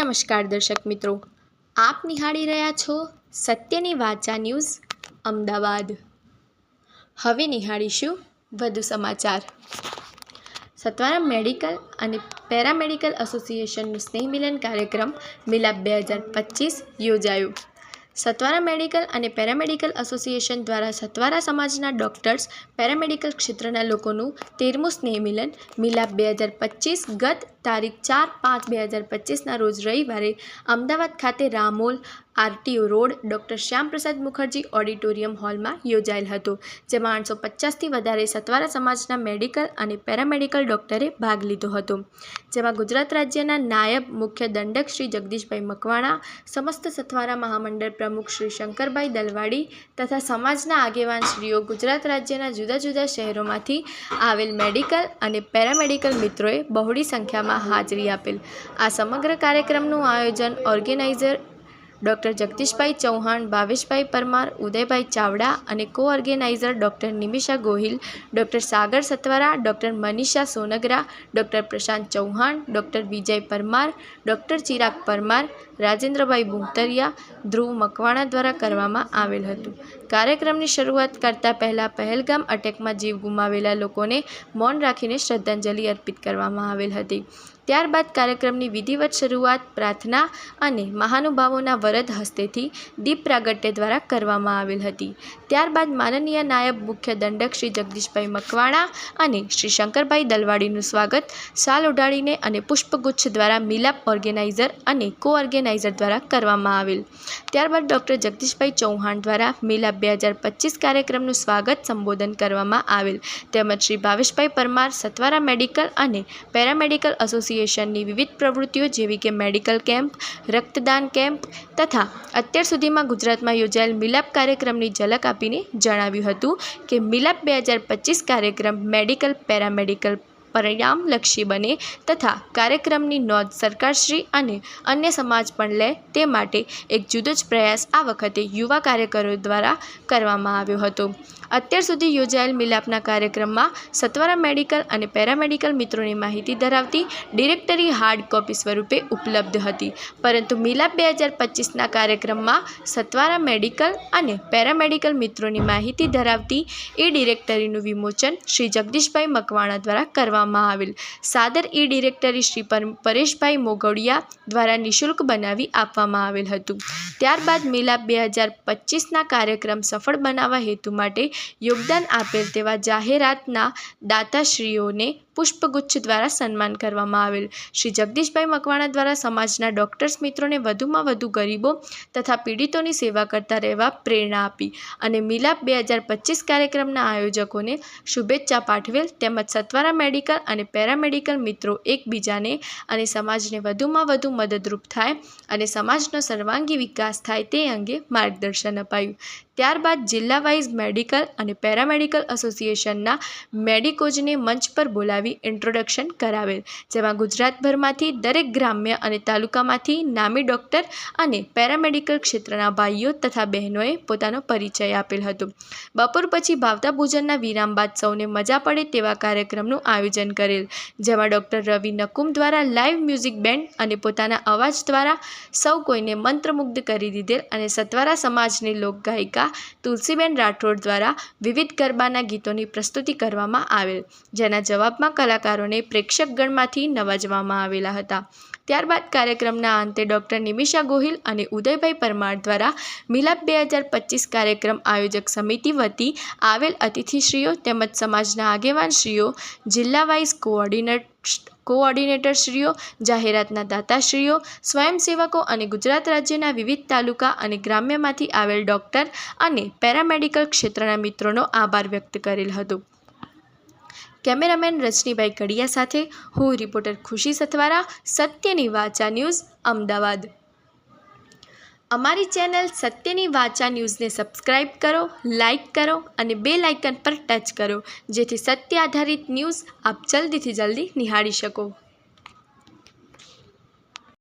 નમસ્કાર દર્શક મિત્રો. આપ નિહાળી રહ્યા છો સત્યની વાચા ન્યૂઝ અમદાવાદ. હવે નિહાળીશું વધુ સમાચાર. સત્વારામ મેડિકલ અને પેરામેડિકલ એસોસિએશનનું સ્નેહ મિલન કાર્યક્રમ મિલાપ બે હજાર પચીસ યોજાયો. સત્વારા મેડિકલ અને પેરામેડિકલ એસોસિએશન દ્વારા સતવારા સમાજના ડૉક્ટર્સ પેરામેડિકલ ક્ષેત્રના લોકોનું તેરમું સ્નેહ મિલન મિલાપ બે હજાર પચીસ ગત તારીખ ચાર પાંચ બે હજાર પચીસના રોજ રવિવારે અમદાવાદ ખાતે Ramol RTO road doctor Shyamprasad Mukherjee auditorium હોલમાં યોજાયેલ હતો, જેમાં આઠસો પચાસથી વધારે સતવારા સમાજના મેડિકલ અને પેરામેડિકલ ડૉક્ટરે ભાગ લીધો હતો, જેમાં ગુજરાત રાજ્યના નાયબ મુખ્ય દંડક શ્રી જગદીશભાઈ મકવાણા, સમસ્ત સથવારા મહામંડળ પ્રમુખ શ્રી શંકરભાઈ દલવાડી તથા સમાજના આગેવાન શ્રીઓ ગુજરાત રાજ્યના જુદા જુદા શહેરોમાંથી આવેલ મેડિકલ અને પેરામેડિકલ મિત્રોએ બહોળી સંખ્યામાં હાજરી આપેલ. આ સમગ્ર કાર્યક્રમનું આયોજન ઓર્ગેનાઇઝર ડૉક્ટર જગદીશભાઈ ચૌહાણ, ભાવેશભાઈ પરમાર, ઉદયભાઈ ચાવડા અને co organiser doctor Nimisha Gohil, doctor Sagar Satvara doctor Manisha Songara, doctor Prashant Chauhan, doctor Vijay Parmar, doctor Chirag Parmar, Rajendrabhai Buntariya Dhruv Makwana દ્વારા કરવામાં આવેલ હતું. કાર્યક્રમની શરૂઆત કરતાં પહેલાં પહેલગામ અટેકમાં જીવ ગુમાવેલા લોકોને મૌન રાખીને શ્રદ્ધાંજલિ અર્પિત કરવામાં આવેલ હતી. ત્યારબાદ કાર્યક્રમની વિધિવત શરૂઆત, પ્રાર્થના અને મહાનુભાવોના વરદ હસ્તેથી દીપ પ્રાગટ્ય દ્વારા કરવામાં આવેલ હતી. ત્યારબાદ માનનીય નાયબ મુખ્ય દંડક શ્રી જગદીશભાઈ મકવાણા અને શ્રી શંકરભાઈ દલવાડીનું સ્વાગત. શાલ ઉડાડીને અને પુષ્પગુચ્છ દ્વારા મિલાપ ઓર્ગેનાઇઝર અને કો ઓર્ગેનાઇઝર દ્વારા કરવામાં આવેલ. ત્યારબાદ ડૉક્ટર જગદીશભાઈ ચૌહાણ દ્વારા મિલાપ બે હજાર પચીસ કાર્યક્રમનું સ્વાગત સંબોધન કરવામાં આવેલ. તેમજ શ્રી ભાવેશભાઈ પરમાર સત્વારા મેડિકલ અને પેરામેડિકલ એસોસિએશનની વિવિધ પ્રવૃત્તિઓ જેવી કે મેડિકલ કેમ્પ, રક્તદાન કેમ્પ તથા અત્યાર સુધીમાં ગુજરાતમાં યોજાયેલ મિલાપ કાર્યક્રમની ઝલક આપીને જણાવ્યું હતું કે મિલાપ બે હજાર પચીસ કાર્યક્રમ મેડિકલ પેરામેડિકલ પરિણામલક્ષી બને તથા કાર્યક્રમની નોંધ સરકારશ્રી અને અન્ય સમાજ પણ લે તે માટે એક જુદો જ પ્રયાસ આ વખતે યુવા કાર્યકરો દ્વારા કરવામાં આવ્યો હતો. અત્યાર સુધી યોજાયેલ મિલાપના કાર્યક્રમમાં સત્વરા મેડિકલ અને પેરામેડિકલ મિત્રોની માહિતી ધરાવતી ડિરેક્ટરી હાર્ડ કોપી સ્વરૂપે ઉપલબ્ધ હતી. પરંતુ મિલાપ બે હજાર પચીસના કાર્યક્રમમાં સત્વારા મેડિકલ અને પેરામેડિકલ મિત્રોની માહિતી ધરાવતી એ ડિરેક્ટરીનું વિમોચન શ્રી જગદીશભાઈ મકવાણા દ્વારા કરવામાં આવેલ. સાદર ઈ ડિરેક્ટરી શ્રી પર- પરેશભાઈ મોગડિયા દ્વારા નિઃશુલ્ક બનાવી આપવામાં આવેલ હતું. ત્યારબાદ મિલાપ બે હજાર પચીસના કાર્યક્રમ સફળ બનાવવા હેતુ માટે યોગદાન આપેલ તેવા જાહેરાતના દાતાશ્રીઓને પુષ્પગુચ્છ દ્વારા સન્માન કરવામાં આવેલ. શ્રી જગદીશભાઈ મકવાણા દ્વારા સમાજના ડૉક્ટર્સ મિત્રોને વધુમાં વધુ ગરીબો તથા પીડિતોની સેવા કરતા રહેવા પ્રેરણા આપી અને મિલાપ બે હજાર પચીસ કાર્યક્રમના આયોજકોને શુભેચ્છા પાઠવેલ. તેમજ સત્વારા મેડિકલ અને પેરામેડિકલ મિત્રો એકબીજાને અને સમાજને વધુમાં વધુ મદદરૂપ થાય અને સમાજનો સર્વાંગી વિકાસ થાય તે અંગે માર્ગદર્શન અપાયું. ત્યારબાદ જિલ્લા વાઇઝ મેડિકલ અને પેરામેડિકલ એસોસિએશનના મેડિકોજને મંચ પર બોલાવી ઇન્ટ્રોડક્શન કરાવેલ, જેમાં ગુજરાતભરમાંથી દરેક ગ્રામ્ય અને તાલુકામાંથી નામી ડૉક્ટર અને પેરામેડિકલ ક્ષેત્રના ભાઈઓ તથા બહેનોએ પોતાનો પરિચય આપેલ હતો. બપોર પછી ભાવતા ભોજનના વિરામ બાદ સૌને મજા પડે તેવા કાર્યક્રમનું આયોજન કરેલ, જેમાં ડૉક્ટર રવિ નકુમ દ્વારા લાઈવ મ્યુઝિક બેન્ડ અને પોતાના અવાજ દ્વારા સૌ કોઈને મંત્રમુગ્ધ કરી દીધેલ અને સત્વારા સમાજની લોકગાયિકા તુલસીબેન રાઠોડ દ્વારા વિવિધ ગરબાના ગીતોની પ્રસ્તુતિ કરવામાં આવેલ, જેના જવાબમાં કલાકારોને પ્રેક્ષકગણમાંથી નવાજવામાં આવેલા હતા. ત્યારબાદ કાર્યક્રમના અંતે ડૉક્ટર નિમિષા ગોહિલ અને ઉદયભાઈ પરમાર દ્વારા મિલાપ બે હજાર પચીસ કાર્યક્રમ આયોજક સમિતિ વતી આવેલ અતિથિશ્રીઓ તેમજ સમાજના આગેવાનશ્રીઓ, જિલ્લા વાઇઝ કોઓર્ડિનેટ કોઓર્ડિનેટરશ્રીઓ, જાહેરાતના દાતાશ્રીઓ, સ્વયંસેવકો અને ગુજરાત રાજ્યના વિવિધ તાલુકા અને ગ્રામ્યમાંથી આવેલ ડૉક્ટર અને પેરામેડિકલ ક્ષેત્રના મિત્રોનો આભાર વ્યક્ત કરેલ હતો. કેમેરામેન રજનીભાઈ કડિયા સાથે હું રિપોર્ટર ખુશી સથવારા, સત્યની વાચા ન્યૂઝ, અમદાવાદ. અમારી ચેનલ સત્યની વાચા ન્યૂઝને સબસ્ક્રાઇબ કરો, લાઇક કરો અને બે લાઇકન પર ટચ કરો, જેથી સત્ય આધારિત ન્યૂઝ આપ જલ્દીથી જલ્દી નિહાળી શકો.